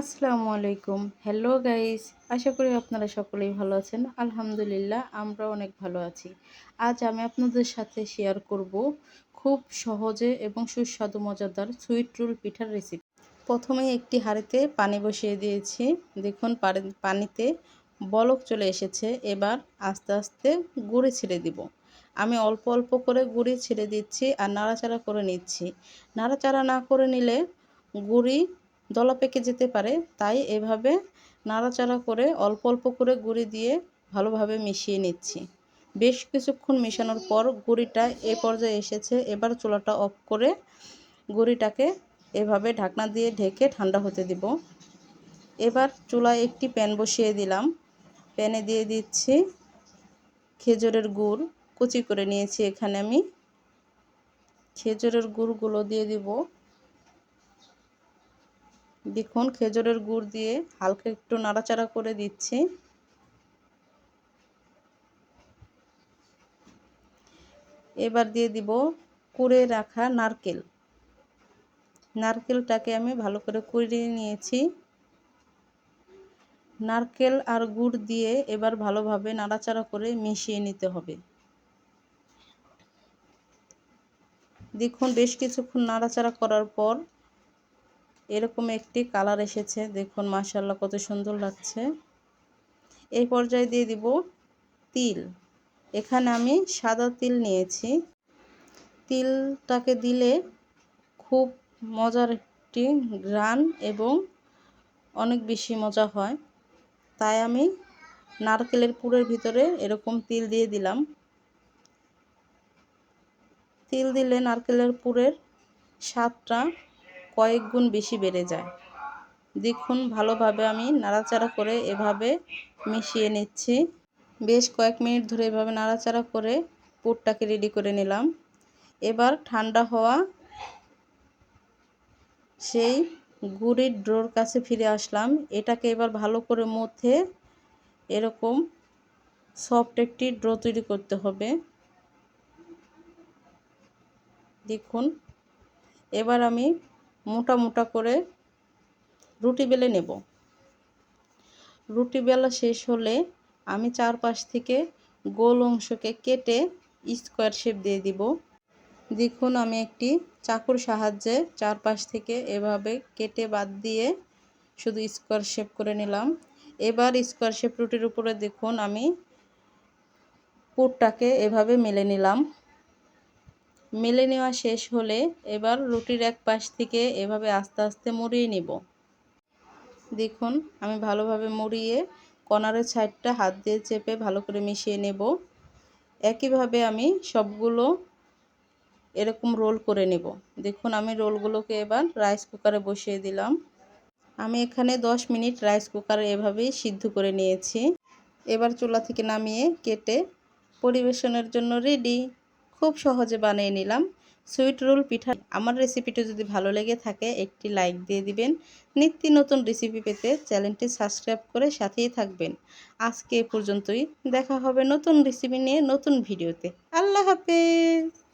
আসসালামু আলাইকুম। Hello guys আশা করি আপনারা সকলেই ভালো আছেন। আলহামদুলিল্লাহ আমরা অনেক ভালো আছি। আজ আমি আপনাদের সাথে শেয়ার করব খুব সহজে এবং সুস্বাদু মজাদার সুইট রুল পিঠার রেসিপি প্রথমে একটি হাঁড়িতে পানি বসিয়ে দিয়েছি। দেখুন পানিতে বলক চলে এসেছে। এবার আস্তে আস্তে গুঁড়ে ছেড়ে দিব। আমি অল্প অল্প করে গুঁড়ি ছেড়ে দিচ্ছি আর নাড়াচাড়া করে নিচ্ছি। নাড়াচাড়া না করে নিলে গুঁড়ি দলা পেকে যেতে পারে, তাই এভাবে নাড়াচাড়া করে অল্প অল্প করে গুঁড়ি দিয়ে ভালোভাবে মিশিয়ে নিচ্ছি। বেশ কিছুক্ষণ মেশানোর পর গুঁড়িটা এ পর্যায়ে এসেছে, এবার চুলাটা অফ করে গুঁড়িটাকে এভাবে ঢাকনা দিয়ে ঢেকে ঠান্ডা হতে দিব। এবার চুলায় একটি প্যান বসিয়ে দিলাম। প্যানে দিয়ে দিচ্ছি খেজুরের গুড়, কুচি করে নিয়েছি এখানে আমি। খেজুরের গুড়গুলো দিয়ে দিব। দেখুন, খেজুরের গুড় দিয়ে হালকা একটু নাড়াচাড়া করে দিচ্ছি। এবার দিয়ে দিব কুড়ে রাখা নারকেল। নারকেলটাকে আমি ভালো করে কুড়িয়ে নিয়েছি। নারকেল আর গুড় দিয়ে এবার ভালোভাবে নাড়াচাড়া করে মিশিয়ে নিতে হবে। দেখুন, বেশ কিছুক্ষণ নাড়াচাড়া করার পর এরকম একটি কালার এসেছে। দেখুন মাশাল্লাহ কত সুন্দর লাগছে। এই পর্যায়ে দিয়ে দিব তিল। এখানে আমি সাদা তিল নিয়েছি। তিলটাকে দিলে খুব মজার একটি গ্রান এবং অনেক বেশি মজা হয়। তাই আমি নারকেলের পুরের ভিতরে এরকম তিল দিয়ে দিলাম। তিল দিলে নারকেলের পুরের স্বাদটা কয়েক গুণ বেশি বেড়ে যায়। দেখুন, ভালোভাবে আমি নাড়াচাড়া করে এভাবে মিশিয়ে নিচ্ছি। বেশ কয়েক মিনিট ধরে এভাবে নাড়াচাড়া করে পুরটাকে রেডি করে নিলাম। এবার ঠান্ডা হওয়া সেই গুড়ির ড্রোর কাছে ফিরে আসলাম। এটাকে এবার ভালো করে মধ্যে এরকম সফট একটি ড্রো তৈরি করতে হবে। দেখুন, এবার আমি মোটা মোটা করে রুটি বেলে নেব। রুটি বেলা শেষ হলে আমি চারপাশ থেকে গোল অংশকে কেটে স্কোয়ার শেপ দিয়ে দিব। দেখুন আমি একটি চাকুর সাহায্যে চারপাশ থেকে এভাবে কেটে বাদ দিয়ে শুধু স্কোয়ার শেপ করে নিলাম। এবার স্কোয়ার শেপ রুটির উপরে দেখুন আমি পুরটাকে এভাবে মেলে নিলাম। মেলে নেওয়া শেষ হলে এবার রুটির এক পাশ থেকে এভাবে আস্তে আস্তে মুড়িয়ে নিব। দেখুন, আমি ভালোভাবে মুড়িয়ে কনারের সাইডটা হাত দিয়ে চেপে ভালো করে মিশিয়ে নেব। একইভাবে আমি সবগুলো এরকম রোল করে নেব। দেখুন, আমি রোলগুলোকে এবার রাইস কুকারে বসিয়ে দিলাম। আমি এখানে 10 মিনিট রাইস কুকারে এভাবেই সিদ্ধ করে নিয়েছি। এবার চুলা থেকে নামিয়ে কেটে পরিবেশনের জন্য রেডি। খুব সহজে বানিয়ে নিলাম। সুইট রোল পিঠা। আমার রেসিপিটি যদি ভালো লেগে থাকে, একটি লাইক দিয়ে দিবেন। নিত্য নতুন রেসিপি পেতে চ্যানেলটি সাবস্ক্রাইব করে সাথেই থাকবেন। আজকে এ পর্যন্তই। দেখা হবে নতুন রেসিপি নিয়ে নতুন ভিডিওতে আল্লাহ হাফেজ!